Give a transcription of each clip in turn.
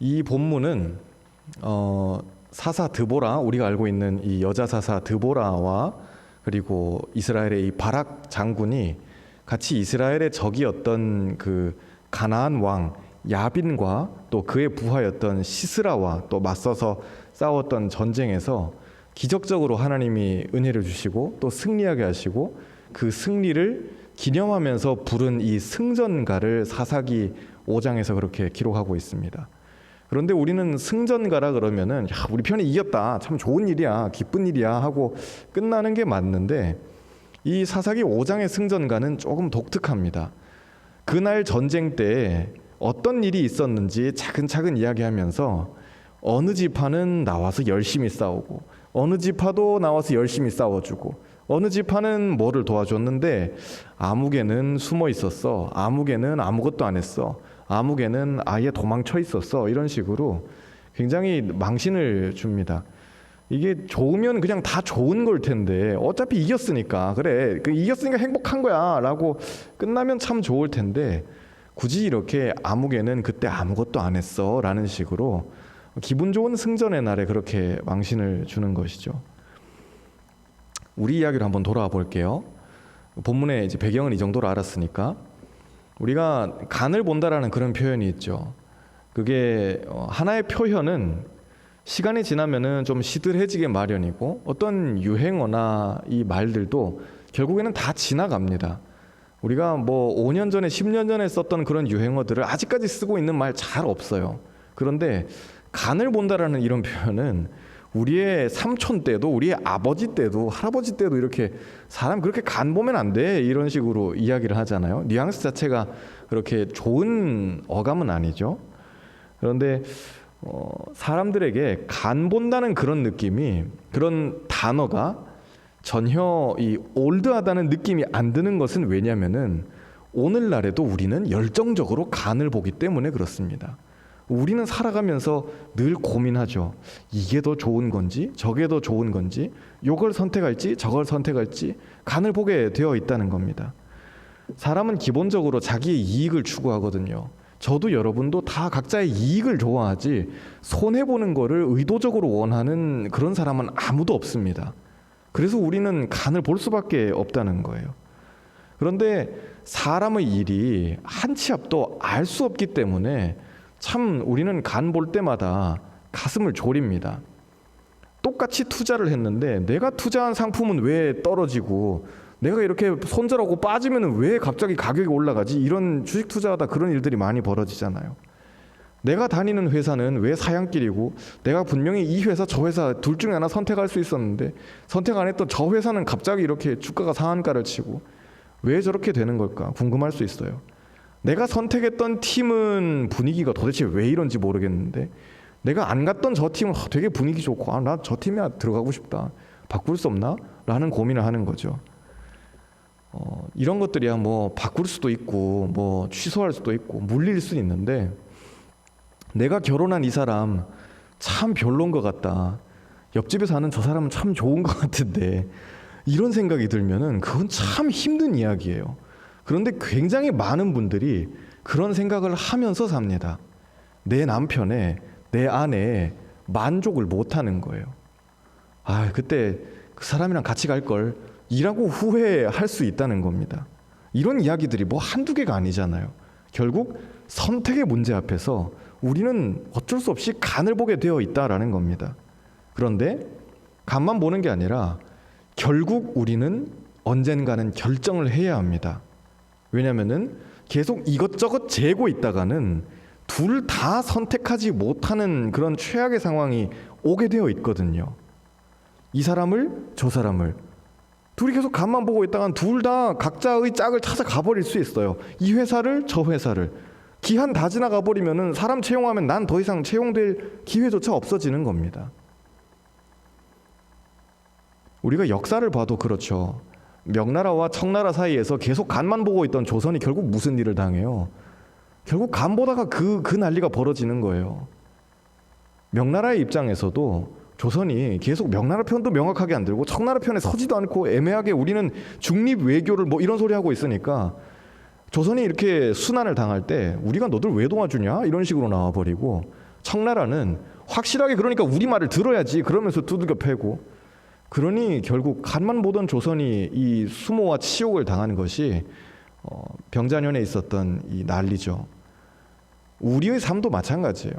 이 본문은 어, 사사 드보라 우리가 알고 있는 이 여자 사사 드보라와 그리고 이스라엘의 이 바락 장군이 같이 이스라엘의 적이었던 그 가나안 왕 야빈과 또 그의 부하였던 시스라와 또 맞서서 싸웠던 전쟁에서 기적적으로 하나님이 은혜를 주시고 또 승리하게 하시고 그 승리를 기념하면서 부른 이 승전가를 사사기 5장에서 그렇게 기록하고 있습니다. 그런데 우리는 승전 가라 그러면은 야, 우리 편이 이겼다. 참 좋은 일이야. 기쁜 일이야 하고 끝나는 게 맞는데 이 사사기 5장의 승전가는 조금 독특합니다. 그날 전쟁 때 어떤 일이 있었는지 차근차근 이야기하면서 어느 지파는 나와서 열심히 싸우고 어느 지파도 나와서 열심히 싸워주고 어느 지파는 뭐를 도와줬는데 아무개는 숨어 있었어 아무개는 아무것도 안 했어 아무개는 아예 도망쳐 있었어 이런 식으로 굉장히 망신을 줍니다. 이게 좋으면 그냥 다 좋은 걸 텐데 어차피 이겼으니까 그래 그 이겼으니까 행복한 거야라고 끝나면 참 좋을 텐데 굳이 이렇게 아무개는 그때 아무것도 안 했어라는 식으로 기분 좋은 승전의 날에 그렇게 망신을 주는 것이죠. 우리 이야기로 한번 돌아와 볼게요. 본문의 이제 배경은 이 정도로 알았으니까 우리가 간을 본다라는 그런 표현이 있죠. 그게 어, 하나의 표현은 시간이 지나면은 좀 시들해지게 마련이고 어떤 유행어나 이 말들도 결국에는 다 지나갑니다. 우리가 뭐 5년 전에 10년 전에 썼던 그런 유행어들을 아직까지 쓰고 있는 말 잘 없어요. 그런데 간을 본다라는 이런 표현은 우리의 삼촌 때도 우리의 아버지 때도 할아버지 때도 이렇게 사람 그렇게 간 보면 안 돼 이런 식으로 이야기를 하잖아요. 뉘앙스 자체가 그렇게 좋은 어감은 아니죠. 그런데 어, 사람들에게 간 본다는 그런 느낌이 그런 단어가 전혀 이 올드하다는 느낌이 안 드는 것은 왜냐면은 오늘날에도 우리는 열정적으로 간을 보기 때문에 그렇습니다. 우리는 살아가면서 늘 고민하죠. 이게 더 좋은 건지, 저게 더 좋은 건지, 요걸 선택할지, 저걸 선택할지 간을 보게 되어 있다는 겁니다. 사람은 기본적으로 자기의 이익을 추구하거든요. 저도 여러분도 다 각자의 이익을 좋아하지 손해 보는 거를 의도적으로 원하는 그런 사람은 아무도 없습니다. 그래서 우리는 간을 볼 수밖에 없다는 거예요. 그런데 사람의 일이 한 치 앞도 알 수 없기 때문에 참 우리는 간 볼 때마다 가슴을 졸입니다. 똑같이 투자를 했는데 내가 투자한 상품은 왜 떨어지고 내가 이렇게 손절하고 빠지면 왜 갑자기 가격이 올라가지? 이런 주식 투자하다 그런 일들이 많이 벌어지잖아요. 내가 다니는 회사는 왜 사양길이고 내가 분명히 이 회사 저 회사 둘 중에 하나 선택할 수 있었는데 선택 안 했던 저 회사는 갑자기 이렇게 주가가 상한가를 치고 왜 저렇게 되는 걸까 궁금할 수 있어요. 내가 선택했던 팀은 분위기가 도대체 왜 이런지 모르겠는데 내가 안 갔던 저 팀은 되게 분위기 좋고 아 나 저 팀에 들어가고 싶다 바꿀 수 없나? 라는 고민을 하는 거죠. 어, 이런 것들이야 뭐 바꿀 수도 있고 뭐 취소할 수도 있고 물릴 수 있는데 내가 결혼한 이 사람 참 별론 것 같다. 옆집에 사는 저 사람은 참 좋은 것 같은데 이런 생각이 들면은 그건 참 힘든 이야기예요. 그런데 굉장히 많은 분들이 그런 생각을 하면서 삽니다. 내 남편에 내 아내에 만족을 못 하는 거예요. 아, 그때 그 사람이랑 같이 갈 걸. 이라고 후회할 수 있다는 겁니다. 이런 이야기들이 뭐 한두 개가 아니잖아요. 결국 선택의 문제 앞에서 우리는 어쩔 수 없이 간을 보게 되어 있다라는 겁니다. 그런데 간만 보는 게 아니라 결국 우리는 언젠가는 결정을 해야 합니다. 왜냐면은 계속 이것저것 재고 있다가는 둘 다 선택하지 못하는 그런 최악의 상황이 오게 되어 있거든요. 이 사람을 저 사람을 둘이 계속 간만 보고 있다간 둘 다 각자의 짝을 찾아가 버릴 수 있어요. 이 회사를 저 회사를 기한 다 지나가 버리면은 사람 채용하면 난 더 이상 채용될 기회조차 없어지는 겁니다. 우리가 역사를 봐도 그렇죠. 명나라와 청나라 사이에서 계속 간만 보고 있던 조선이 결국 무슨 일을 당해요? 결국 간 보다가 그, 그 난리가 벌어지는 거예요. 명나라의 입장에서도 조선이 계속 명나라 편도 명확하게 안 들고 청나라 편에 서지도 않고 애매하게 우리는 중립 외교를 뭐 이런 소리 하고 있으니까 조선이 이렇게 순환을 당할 때 우리가 너들 왜 도와주냐 이런 식으로 나와 버리고 청나라는 확실하게 그러니까 우리 말을 들어야지 그러면서 두들겨 패고 그러니 결국 간만 보던 조선이 이 수모와 치욕을 당하는 것이 어, 병자년에 있었던 이 난리죠. 우리의 삶도 마찬가지예요.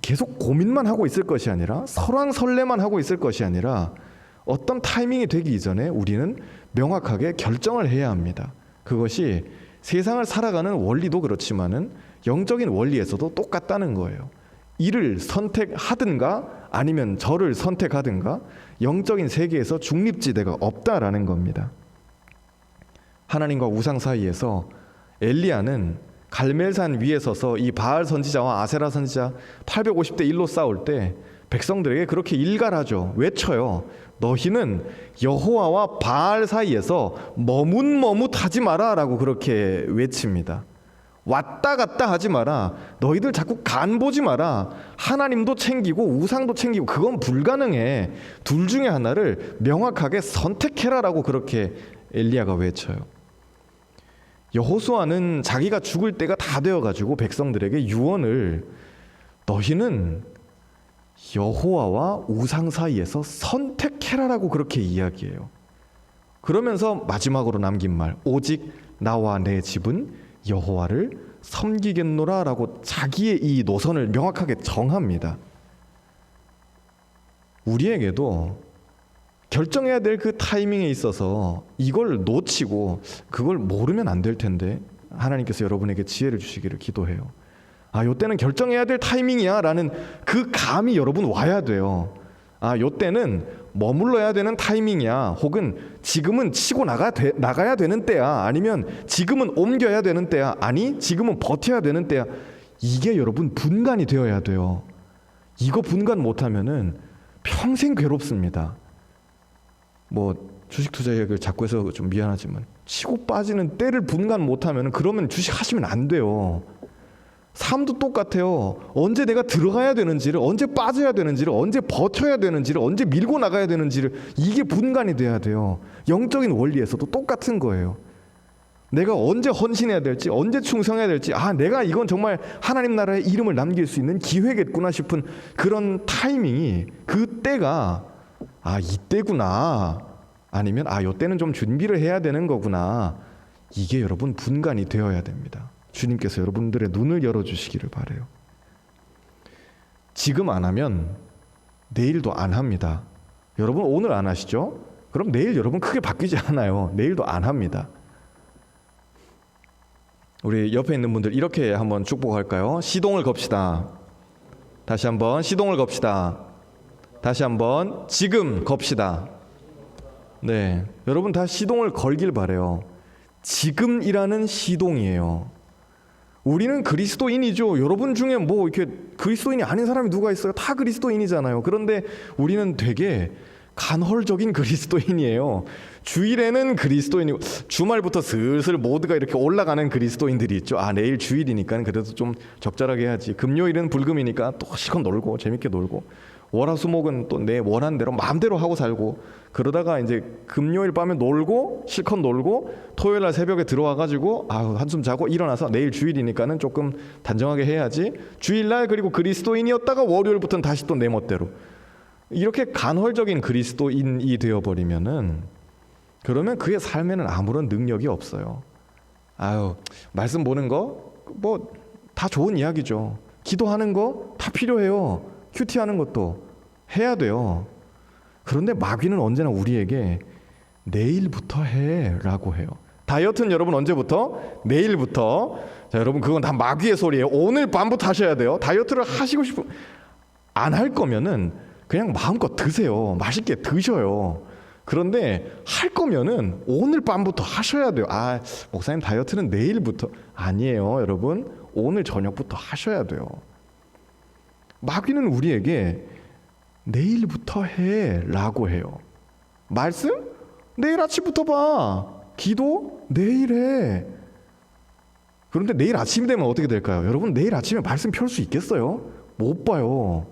계속 고민만 하고 있을 것이 아니라 설왕설래만 하고 있을 것이 아니라 어떤 타이밍이 되기 이전에 우리는 명확하게 결정을 해야 합니다. 그것이 세상을 살아가는 원리도 그렇지만은 영적인 원리에서도 똑같다는 거예요. 이를 선택하든가 아니면 저를 선택하든가 영적인 세계에서 중립지대가 없다라는 겁니다. 하나님과 우상 사이에서 엘리야는 갈멜산 위에 서서 이 바알 선지자와 아세라 선지자 850대 1로 싸울 때 백성들에게 그렇게 일갈하죠. 외쳐요. 너희는 여호와와 바알 사이에서 머뭇머뭇하지 마라라고 그렇게 외칩니다. 왔다 갔다 하지 마라. 너희들 자꾸 간 보지 마라. 하나님도 챙기고 우상도 챙기고 그건 불가능해. 둘 중에 하나를 명확하게 선택해라라고 그렇게 엘리야가 외쳐요. 여호수아는 자기가 죽을 때가 다 되어 가지고 백성들에게 유언을 너희는 여호와와 우상 사이에서 선택해라라고 그렇게 이야기해요. 그러면서 마지막으로 남긴 말 오직 나와 내 집은 여호와를 섬기겠노라라고 자기의 이 노선을 명확하게 정합니다. 우리에게도 결정해야 될 그 타이밍에 있어서 이걸 놓치고 그걸 모르면 안 될 텐데 하나님께서 여러분에게 지혜를 주시기를 기도해요. 아, 요때는 결정해야 될 타이밍이야라는 그 감이 여러분 와야 돼요. 아, 요때는 머물러야 되는 타이밍이야. 혹은 지금은 치고 나가 되, 나가야 되는 때야. 아니면 지금은 옮겨야 되는 때야. 아니, 지금은 버텨야 되는 때야. 이게 여러분 분간이 되어야 돼요. 이거 분간 못하면은 평생 괴롭습니다. 뭐 주식 투자 얘기를 자꾸 해서 좀 미안하지만 치고 빠지는 때를 분간 못하면 그러면 주식 하시면 안 돼요. 삶도 똑같아요. 언제 내가 들어가야 되는지를, 언제 빠져야 되는지를, 언제 버텨야 되는지를, 언제 밀고 나가야 되는지를 이게 분간이 돼야 돼요. 영적인 원리에서도 똑같은 거예요. 내가 언제 헌신해야 될지, 언제 충성해야 될지, 아, 내가 이건 정말 하나님 나라의 이름을 남길 수 있는 기회겠구나 싶은 그런 타이밍이 그 때가 아, 이때구나. 아니면 아, 요때는 좀 준비를 해야 되는 거구나. 이게 여러분 분간이 되어야 됩니다. 주님께서 여러분들의 눈을 열어 주시기를 바래요. 지금 안 하면 내일도 안 합니다. 여러분 오늘 안 하시죠? 그럼 내일 여러분 크게 바뀌지 않아요. 내일도 안 합니다. 우리 옆에 있는 분들 이렇게 한번 축복할까요? 시동을 겁시다. 다시 한번 시동을 겁시다. 다시 한번 지금 겁시다. 네, 여러분 다 시동을 걸길 바래요. 지금이라는 시동이에요. 우리는 그리스도인이죠. 여러분 중에 뭐 이렇게 그리스도인이 아닌 사람이 누가 있어요? 다 그리스도인이잖아요. 그런데 우리는 되게 간헐적인 그리스도인이에요. 주일에는 그리스도인이고 주말부터 슬슬 모두가 이렇게 올라가는 그리스도인들이 있죠. 아 내일 주일이니까 그래도 좀 적절하게 해야지. 금요일은 불금이니까 또 실컷 놀고 재밌게 놀고 월화수목은 또 내 원하는 대로 마음대로 하고 살고 그러다가 이제 금요일 밤에 놀고 실컷 놀고 토요일 날 새벽에 들어와 가지고 아 한숨 자고 일어나서 내일 주일이니까는 조금 단정하게 해야지 주일 날 그리고 그리스도인이었다가 월요일부터는 다시 또 내 멋대로 이렇게 간헐적인 그리스도인이 되어 버리면은 그러면 그의 삶에는 아무런 능력이 없어요. 아유 말씀 보는 거 뭐 다 좋은 이야기죠. 기도하는 거 다 필요해요. 큐티하는 것도 해야 돼요. 그런데 마귀는 언제나 우리에게 내일부터 해라고 해요. 다이어트는 여러분 언제부터? 내일부터. 자, 여러분 그건 다 마귀의 소리예요. 오늘 밤부터 하셔야 돼요. 다이어트를 하시고 싶은 안 할 거면은 그냥 마음껏 드세요. 맛있게 드셔요. 그런데 할 거면은 오늘 밤부터 하셔야 돼요. 아, 목사님 다이어트는 내일부터 아니에요, 여러분. 오늘 저녁부터 하셔야 돼요. 마귀는 우리에게 내일부터 해 라고 해요. 말씀? 내일 아침부터 봐. 기도? 내일 해. 그런데 내일 아침이 되면 어떻게 될까요? 여러분 내일 아침에 말씀 펼 수 있겠어요? 못 봐요.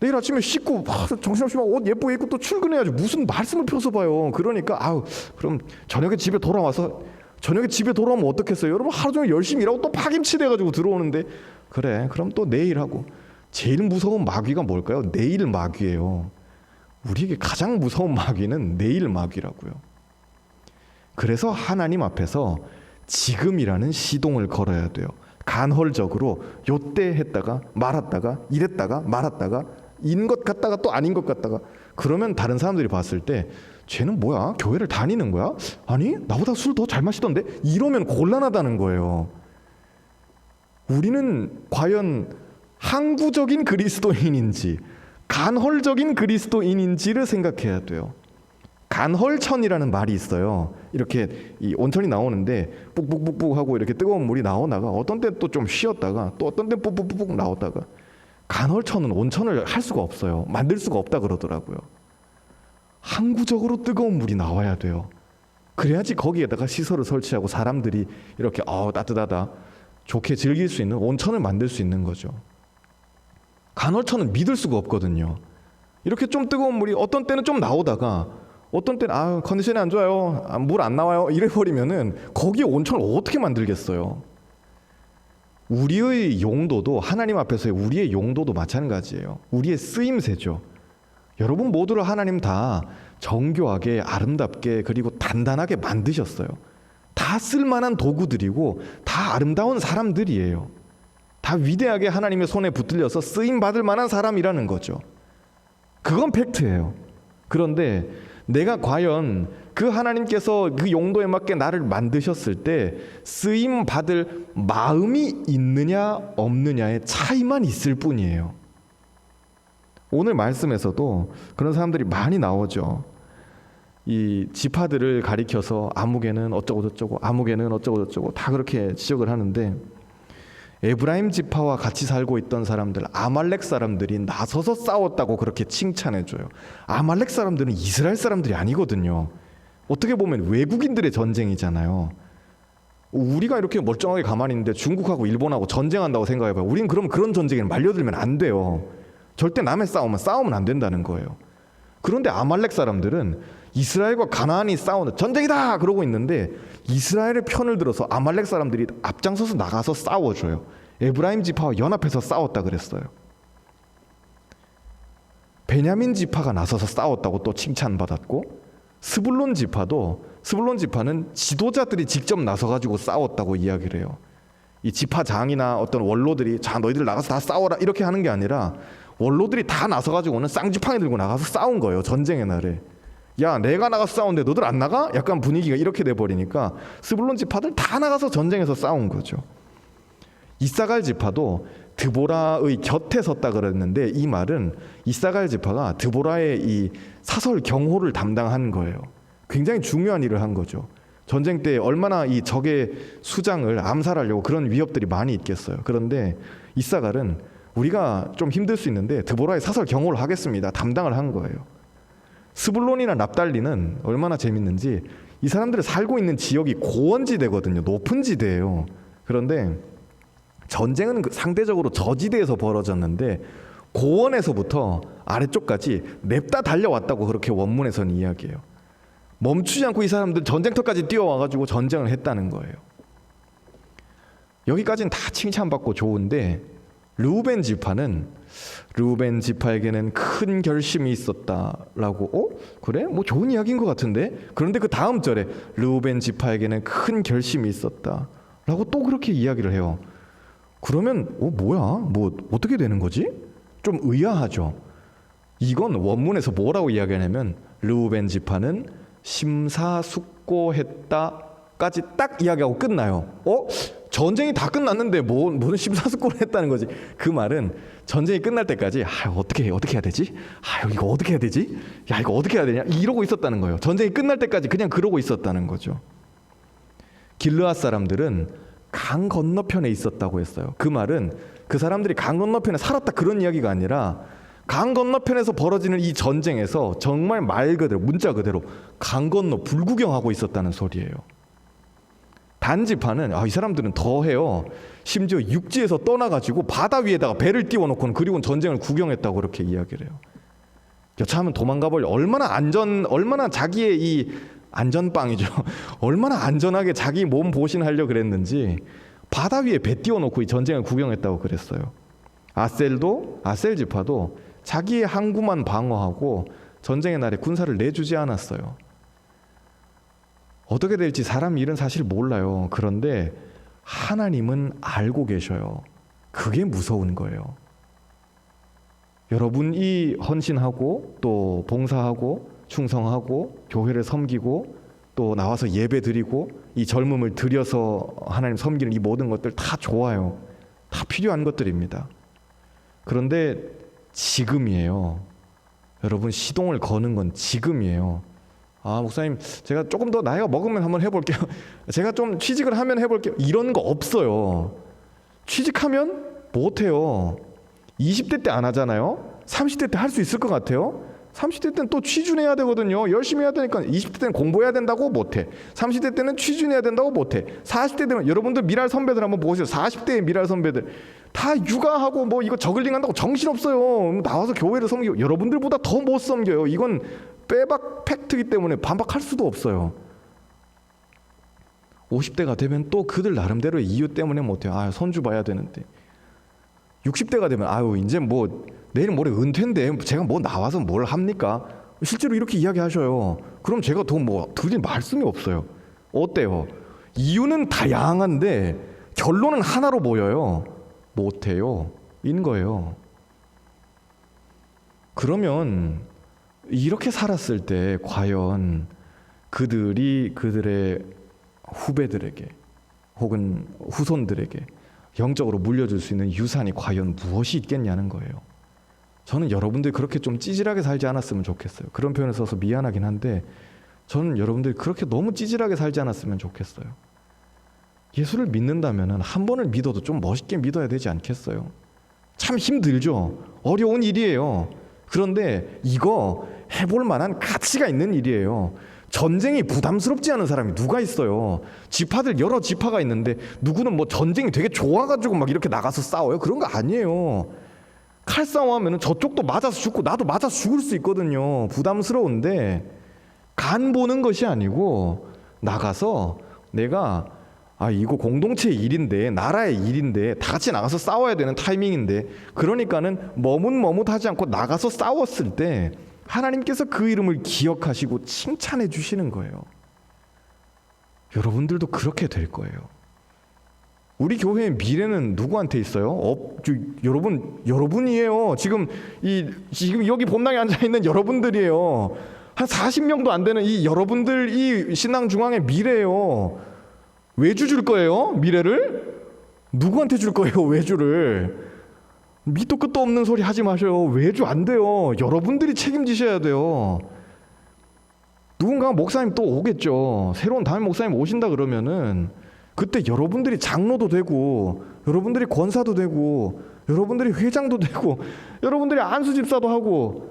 내일 아침에 씻고 막 정신없이 막 옷 예쁘게 입고 또 출근해야지 무슨 말씀을 펴서 봐요. 그러니까 아우 그럼 저녁에 집에 돌아와서 저녁에 집에 돌아오면 어떻겠어요? 여러분 하루 종일 열심히 일하고 또 파김치 돼가지고 들어오는데 그래 그럼 또 내일 하고 제일 무서운 마귀가 뭘까요? 내일 마귀예요. 우리에게 가장 무서운 마귀는 내일 마귀라고요. 그래서 하나님 앞에서 지금이라는 시동을 걸어야 돼요. 간헐적으로 요때 했다가 말았다가 이랬다가 말았다가 인 것 같다가 또 아닌 것 같다가 그러면 다른 사람들이 봤을 때 쟤는 뭐야 교회를 다니는 거야? 아니 나보다 술 더 잘 마시던데 이러면 곤란하다는 거예요. 우리는 과연 항구적인 그리스도인인지 간헐적인 그리스도인인지를 생각해야 돼요. 간헐천이라는 말이 있어요. 이렇게 이 온천이 나오는데 뿍뿍뿍뿍 하고 이렇게 뜨거운 물이 나오다가 어떤 때 또 좀 쉬었다가 또 어떤 때 뿍뿍뿍 나오다가 간헐천은 온천을 할 수가 없어요. 만들 수가 없다 그러더라고요. 항구적으로 뜨거운 물이 나와야 돼요. 그래야지 거기에다가 시설을 설치하고 사람들이 이렇게 어 따뜻하다 좋게 즐길 수 있는 온천을 만들 수 있는 거죠. 간헐천은 믿을 수가 없거든요. 이렇게 좀 뜨거운 물이 어떤 때는 좀 나오다가 어떤 때는 아 컨디션이 안 좋아요. 물안 나와요. 이래 버리면은 거기에 온천을 어떻게 만들겠어요? 우리의 용도도 하나님 앞에서의 우리의 용도도 마찬가지예요. 우리의 쓰임새죠. 여러분 모두를 하나님 다 정교하게 아름답게 그리고 단단하게 만드셨어요. 다 쓸만한 도구들이고 다 아름다운 사람들이에요 다 위대하게 하나님의 손에 붙들려서 쓰임 받을 만한 사람이라는 거죠 그건 팩트예요 그런데 내가 과연 그 하나님께서 그 용도에 맞게 나를 만드셨을 때 쓰임 받을 마음이 있느냐 없느냐의 차이만 있을 뿐이에요. 오늘 말씀에서도 그런 사람들이 많이 나오죠. 이 지파들을 가리켜서 아무개는 어쩌고 저쩌고 아무개는 어쩌고 저쩌고 다 그렇게 지적을 하는데 에브라임 지파와 같이 살고 있던 사람들 아말렉 사람들이 나서서 싸웠다고 그렇게 칭찬해 줘요. 아말렉 사람들은 이스라엘 사람들이 아니거든요. 어떻게 보면 외국인들의 전쟁이잖아요. 우리가 이렇게 멀쩡하게 가만히 있는데 중국하고 일본하고 전쟁한다고 생각해 봐요. 우린 그럼 그런 전쟁에 말려들면 안 돼요. 절대 남의 싸우면 싸우면 안 된다는 거예요. 그런데 아말렉 사람들은 이스라엘과 가나안이 싸우는 전쟁이다 그러고 있는데 이스라엘의 편을 들어서 아말렉 사람들이 앞장서서 나가서 싸워줘요. 에브라임 지파와 연합해서 싸웠다 그랬어요. 베냐민 지파가 나서서 싸웠다고 또 칭찬받았고 스불론 지파도 스불론 지파는 지도자들이 직접 나서 가지고 싸웠다고 이야기를 해요. 이 지파장이나 어떤 원로들이 자 너희들 나가서 다 싸워라 이렇게 하는 게 아니라 원로들이 다 나서 가지고는 쌍지팡이 들고 나가서 싸운 거예요 전쟁의 날에. 야 내가 나가서 싸우는데 너들 안 나가? 약간 분위기가 이렇게 돼 버리니까 스불론 지파들 다 나가서 전쟁에서 싸운 거죠. 이사갈 지파도 드보라의 곁에 섰다 그랬는데 이 말은 이사갈 지파가 드보라의 이 사설 경호를 담당한 거예요. 굉장히 중요한 일을 한 거죠. 전쟁 때 얼마나 이 적의 수장을 암살하려고 그런 위협들이 많이 있겠어요. 그런데 이사갈은 우리가 좀 힘들 수 있는데 드보라의 사설 경호를 하겠습니다. 담당을 한 거예요. 스불론이나 납달리는 얼마나 재밌는지 이 사람들이 살고 있는 지역이 고원지대거든요. 높은 지대예요. 그런데 전쟁은 그 상대적으로 저지대에서 벌어졌는데 고원에서부터 아래쪽까지 냅다 달려왔다고 그렇게 원문에서는 이야기해요. 멈추지 않고 이 사람들 전쟁터까지 뛰어와가지고 전쟁을 했다는 거예요. 여기까지는 다 칭찬받고 좋은데 루벤 지파는 루벤 지파에게는 큰 결심이 있었다라고 어 그래 뭐 좋은 이야기인 것 같은데 그런데 그 다음 절에 루벤 지파에게는 큰 결심이 있었다라고 또 그렇게 이야기를 해요. 그러면 어 뭐야 뭐 어떻게 되는 거지? 좀 의아하죠. 이건 원문에서 뭐라고 이야기하냐면 루벤 지파는 심사숙고했다까지 딱 이야기하고 끝나요. 어? 전쟁이 다 끝났는데 뭐 무슨 심사숙고를 했다는 거지? 그 말은 전쟁이 끝날 때까지 아 어떻게 해 어떻게 해야 되지? 아 이거 어떻게 해야 되지? 야 이거 어떻게 해야 되냐? 이러고 있었다는 거예요. 전쟁이 끝날 때까지 그냥 그러고 있었다는 거죠. 길르앗 사람들은 강 건너편에 있었다고 했어요. 그 말은 그 사람들이 강 건너편에 살았다 그런 이야기가 아니라 강 건너편에서 벌어지는 이 전쟁에서 정말 말 그대로 문자 그대로 강 건너 불구경하고 있었다는 소리예요. 단지파는 아, 이 사람들은 더 해요. 심지어 육지에서 떠나가지고 바다 위에다가 배를 띄워놓고는 그리고 전쟁을 구경했다고 그렇게 이야기를 해요. 여차하면 도망가 버려 얼마나 안전, 얼마나 자기의 이 안전빵이죠. 얼마나 안전하게 자기 몸 보신하려 그랬는지 바다 위에 배 띄워놓고 이 전쟁을 구경했다고 그랬어요. 아셀도 아셀 지파도 자기의 항구만 방어하고 전쟁의 날에 군사를 내주지 않았어요. 어떻게 될지 사람 일은 사실 몰라요. 그런데 하나님은 알고 계셔요. 그게 무서운 거예요. 여러분 이 헌신하고 또 봉사하고 충성하고 교회를 섬기고 또 나와서 예배 드리고 이 젊음을 들여서 하나님 섬기는 이 모든 것들 다 좋아요. 다 필요한 것들입니다. 그런데 지금이에요. 여러분 시동을 거는 건 지금이에요. 아 목사님 제가 조금 더 나이가 먹으면 한번 해볼게요. 제가 좀 취직을 하면 해볼게요. 이런 거 없어요. 취직하면 못해요. 20대 때 안 하잖아요. 30대 때 할 수 있을 것 같아요. 30대 때는 또 취준해야 되거든요. 열심히 해야 되니까 20대 때는 공부해야 된다고 못해. 30대 때는 취준해야 된다고 못해. 40대 되면 여러분들 미랄 선배들 한번 보세요. 40대의 미랄 선배들 다 육아하고 뭐 이거 저글링 한다고 정신 없어요. 나와서 교회를 섬기고 여러분들보다 더 못 섬겨요. 이건 빼박 팩트이기 때문에 반박할 수도 없어요. 50대가 되면 또 그들 나름대로의 이유 때문에 못해요. 아, 손주 봐야 되는데. 60대가 되면 아유 이제 뭐 내일 모레 은퇴인데 제가 뭐 나와서 뭘 합니까? 실제로 이렇게 이야기하셔요. 그럼 제가 더 뭐 드릴 말씀이 없어요. 어때요? 이유는 다양한데 결론은 하나로 모여요. 못해요. 인 거예요. 그러면 이렇게 살았을 때 과연 그들이 그들의 후배들에게 혹은 후손들에게 영적으로 물려줄 수 있는 유산이 과연 무엇이 있겠냐는 거예요. 저는 여러분들이 그렇게 좀 찌질하게 살지 않았으면 좋겠어요. 그런 표현을 써서 미안하긴 한데 저는 여러분들이 그렇게 너무 찌질하게 살지 않았으면 좋겠어요. 예수를 믿는다면 한 번을 믿어도 좀 멋있게 믿어야 되지 않겠어요? 참 힘들죠. 어려운 일이에요. 그런데 이거 해볼 만한 가치가 있는 일이에요. 전쟁이 부담스럽지 않은 사람이 누가 있어요? 지파들 여러 지파가 있는데 누구는 뭐 전쟁이 되게 좋아가지고 막 이렇게 나가서 싸워요? 그런 거 아니에요. 칼 싸움하면 저쪽도 맞아서 죽고 나도 맞아서 죽을 수 있거든요. 부담스러운데 간 보는 것이 아니고 나가서 내가 아 이거 공동체 일인데 나라의 일인데 다 같이 나가서 싸워야 되는 타이밍인데 그러니까는 머뭇머뭇하지 않고 나가서 싸웠을 때 하나님께서 그 이름을 기억하시고 칭찬해 주시는 거예요. 여러분들도 그렇게 될 거예요. 우리 교회의 미래는 누구한테 있어요? 어, 저, 여러분 여러분이에요. 지금 이 지금 여기 본당에 앉아 있는 여러분들이에요. 한 40명도 안 되는 이 여러분들 이 신앙 중앙의 미래예요. 외주 줄 거예요? 미래를 누구한테 줄 거예요? 외주를 밑도 끝도 없는 소리 하지 마셔요. 외주 안 돼요. 여러분들이 책임지셔야 돼요. 누군가 목사님 또 오겠죠. 새로운 담임 목사님 오신다 그러면은 그때 여러분들이 장로도 되고 여러분들이 권사도 되고 여러분들이 회장도 되고 여러분들이 안수 집사도 하고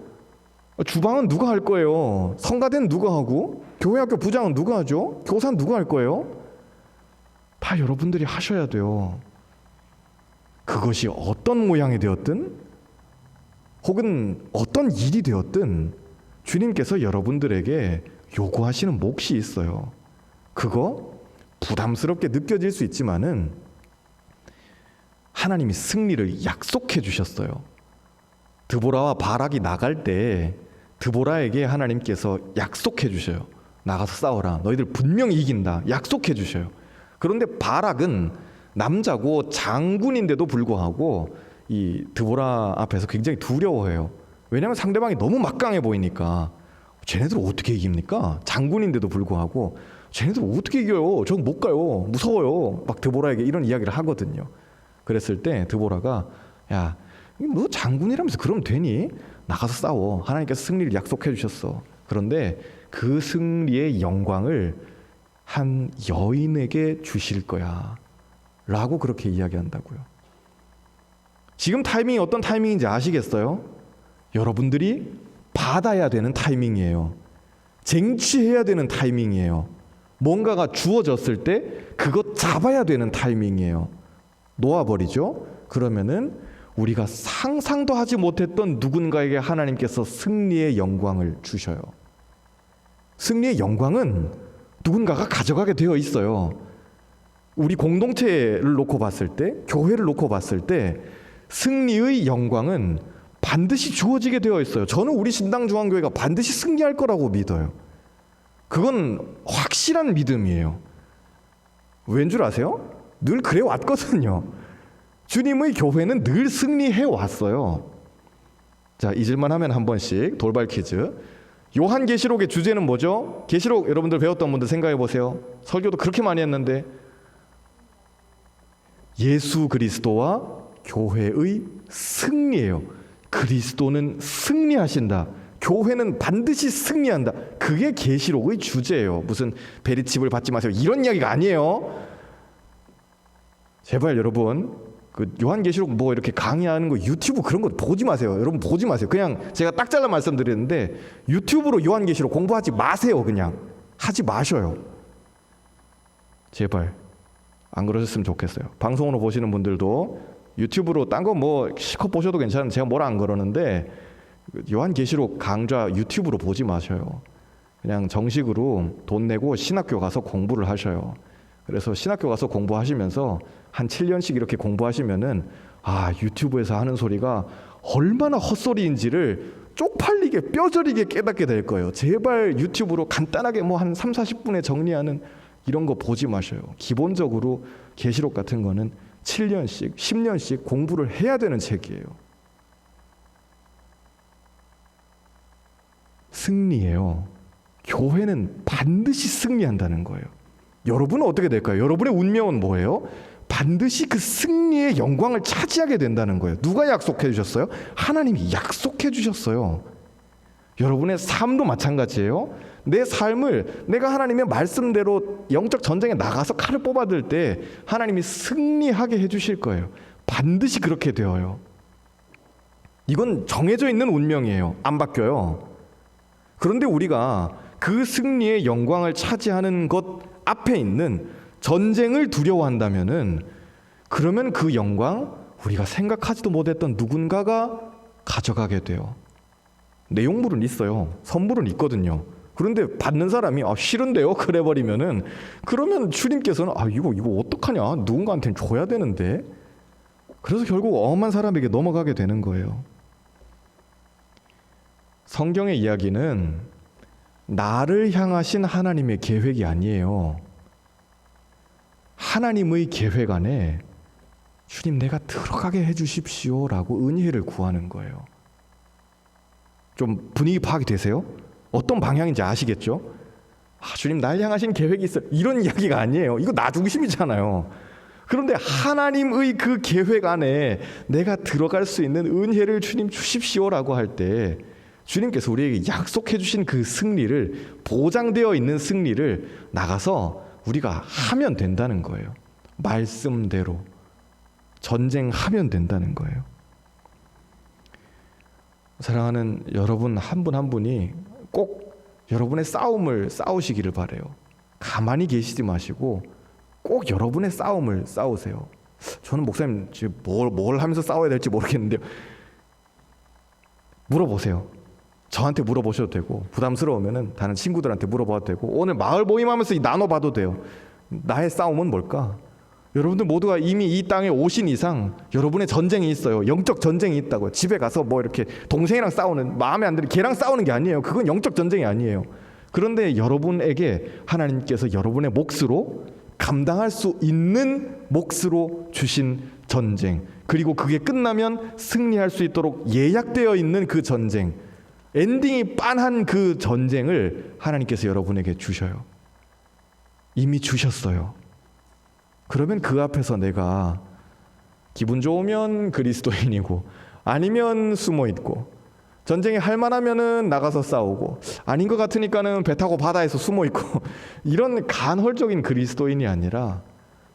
주방은 누가 할 거예요? 성가대는 누가 하고 교회학교 부장은 누가 하죠? 교사는 누가 할 거예요? 다 여러분들이 하셔야 돼요. 그것이 어떤 모양이 되었든 혹은 어떤 일이 되었든 주님께서 여러분들에게 요구하시는 몫이 있어요. 그거 부담스럽게 느껴질 수 있지만은 하나님이 승리를 약속해 주셨어요. 드보라와 바락이 나갈 때 드보라에게 하나님께서 약속해 주셔요. 나가서 싸워라. 너희들 분명히 이긴다. 약속해 주셔요. 그런데 바락은 남자고 장군인데도 불구하고 이 드보라 앞에서 굉장히 두려워해요. 왜냐하면 상대방이 너무 막강해 보이니까 쟤네들 어떻게 이깁니까? 장군인데도 불구하고 쟤네들 어떻게 이겨요? 저못 가요. 무서워요. 막 드보라에게 이런 이야기를 하거든요. 그랬을 때 드보라가 야, 너 장군이라면서 그럼 되니? 나가서 싸워. 하나님께서 승리를 약속해 주셨어. 그런데 그 승리의 영광을 한 여인에게 주실 거야. 라고 그렇게 이야기한다고요. 지금 타이밍이 어떤 타이밍인지 아시겠어요? 여러분들이 받아야 되는 타이밍이에요. 쟁취해야 되는 타이밍이에요. 뭔가가 주어졌을 때 그거 잡아야 되는 타이밍이에요. 놓아버리죠? 그러면은 우리가 상상도 하지 못했던 누군가에게 하나님께서 승리의 영광을 주셔요. 승리의 영광은 누군가가 가져가게 되어 있어요. 우리 공동체를 놓고 봤을 때, 교회를 놓고 봤을 때 승리의 영광은 반드시 주어지게 되어 있어요. 저는 우리 신당 중앙교회가 반드시 승리할 거라고 믿어요. 그건 확실한 믿음이에요. 왠 줄 아세요? 늘 그래 왔거든요. 주님의 교회는 늘 승리해 왔어요. 자, 잊을만 하면 한 번씩 돌발 퀴즈. 요한 계시록의 주제는 뭐죠? 계시록 여러분들 배웠던 분들 생각해 보세요. 설교도 그렇게 많이 했는데 예수 그리스도와 교회의 승리예요. 그리스도는 승리하신다. 교회는 반드시 승리한다. 그게 계시록의 주제예요. 무슨 베리칩을 받지 마세요. 이런 이야기가 아니에요. 제발 여러분 그 요한계시록 뭐 이렇게 강의하는 거 유튜브 그런 거 보지 마세요. 여러분 보지 마세요. 그냥 제가 딱 잘라 말씀드리는데 유튜브로 요한계시록 공부하지 마세요. 그냥 하지 마셔요. 제발 안 그러셨으면 좋겠어요. 방송으로 보시는 분들도 유튜브로 딴 거 뭐 실컷 보셔도 괜찮은데 제가 뭐라 안 그러는데 요한계시록 강좌 유튜브로 보지 마셔요. 그냥 정식으로 돈 내고 신학교 가서 공부를 하셔요. 그래서 신학교 가서 공부하시면서 한 7년씩 이렇게 공부하시면은 아 유튜브에서 하는 소리가 얼마나 헛소리인지를 쪽팔리게 뼈저리게 깨닫게 될 거예요. 제발 유튜브로 간단하게 뭐 한 3, 40분에 정리하는 이런 거 보지 마셔요. 기본적으로 계시록 같은 거는 7년씩, 10년씩 공부를 해야 되는 책이에요. 승리예요. 교회는 반드시 승리한다는 거예요. 여러분은 어떻게 될까요? 여러분의 운명은 뭐예요? 반드시 그 승리의 영광을 차지하게 된다는 거예요. 누가 약속해 주셨어요? 하나님이 약속해 주셨어요. 여러분의 삶도 마찬가지예요. 내 삶을 내가 하나님의 말씀대로 영적 전쟁에 나가서 칼을 뽑아들 때 하나님이 승리하게 해 주실 거예요. 반드시 그렇게 되어요. 이건 정해져 있는 운명이에요. 안 바뀌어요. 그런데 우리가 그 승리의 영광을 차지하는 것 앞에 있는 전쟁을 두려워한다면은 그러면 그 영광 우리가 생각하지도 못했던 누군가가 가져가게 돼요. 내용물은 있어요. 선물은 있거든요. 그런데 받는 사람이 아 싫은데요. 그래 버리면은 그러면 주님께서는 아 이거 이거 어떡하냐? 누군가한테는 줘야 되는데. 그래서 결국 엄한 사람에게 넘어가게 되는 거예요. 성경의 이야기는 나를 향하신 하나님의 계획이 아니에요. 하나님의 계획 안에 주님 내가 들어가게 해 주십시오라고 은혜를 구하는 거예요. 좀 분위기 파악이 되세요? 어떤 방향인지 아시겠죠? 아, 주님 날 향하신 계획이 있어. 이런 이야기가 아니에요. 이거 나 중심이잖아요. 그런데 하나님의 그 계획 안에 내가 들어갈 수 있는 은혜를 주님 주십시오라고 할 때 주님께서 우리에게 약속해 주신 그 승리를 보장되어 있는 승리를 나가서 우리가 하면 된다는 거예요. 말씀대로 전쟁하면 된다는 거예요. 사랑하는 여러분 한 분한 분이 꼭 여러분의 싸움을 싸우시기를 바래요. 가만히 계시지 마시고 꼭 여러분의 싸움을 싸우세요. 저는 목사님 지금 뭘, 뭘 하면서 싸워야 될지 모르겠는데요. 물어보세요. 저한테 물어보셔도 되고 부담스러우면은 다른 친구들한테 물어봐도 되고 오늘 마을 모임하면서 나눠봐도 돼요. 나의 싸움은 뭘까? 여러분들 모두가 이미 이 땅에 오신 이상 여러분의 전쟁이 있어요. 영적 전쟁이 있다고요. 집에 가서 뭐 이렇게 동생이랑 싸우는 마음에 안 드는 걔랑 싸우는 게 아니에요. 그건 영적 전쟁이 아니에요. 그런데 여러분에게 하나님께서 여러분의 몫으로 감당할 수 있는 몫으로 주신 전쟁 그리고 그게 끝나면 승리할 수 있도록 예약되어 있는 그 전쟁 엔딩이 빤한 그 전쟁을 하나님께서 여러분에게 주셔요. 이미 주셨어요. 그러면 그 앞에서 내가 기분 좋으면 그리스도인이고 아니면 숨어 있고 전쟁이 할 만하면은 나가서 싸우고 아닌 것 같으니까는 배 타고 바다에서 숨어 있고 이런 간헐적인 그리스도인이 아니라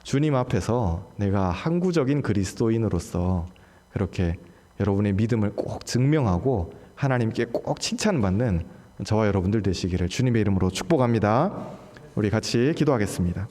주님 앞에서 내가 항구적인 그리스도인으로서 그렇게 여러분의 믿음을 꼭 증명하고 하나님께 꼭 칭찬받는 저와 여러분들 되시기를 주님의 이름으로 축복합니다. 우리 같이 기도하겠습니다.